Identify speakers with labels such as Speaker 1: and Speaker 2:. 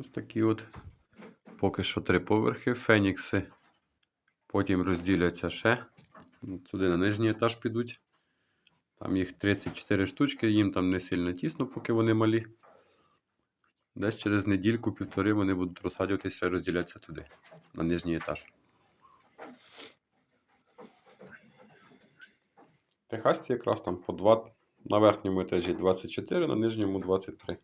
Speaker 1: Ось такі от поки що три поверхи. Фенікси. Потім розділяться ще. От Сюди на нижній етаж підуть. Там їх 34 штучки, їм там не сильно тісно, поки вони малі. Десь через недільку-півтори вони будуть розсаджуватися і розділятися туди, на нижній етаж. Техасці якраз там по 2, на верхньому етажі 24, на нижньому 23.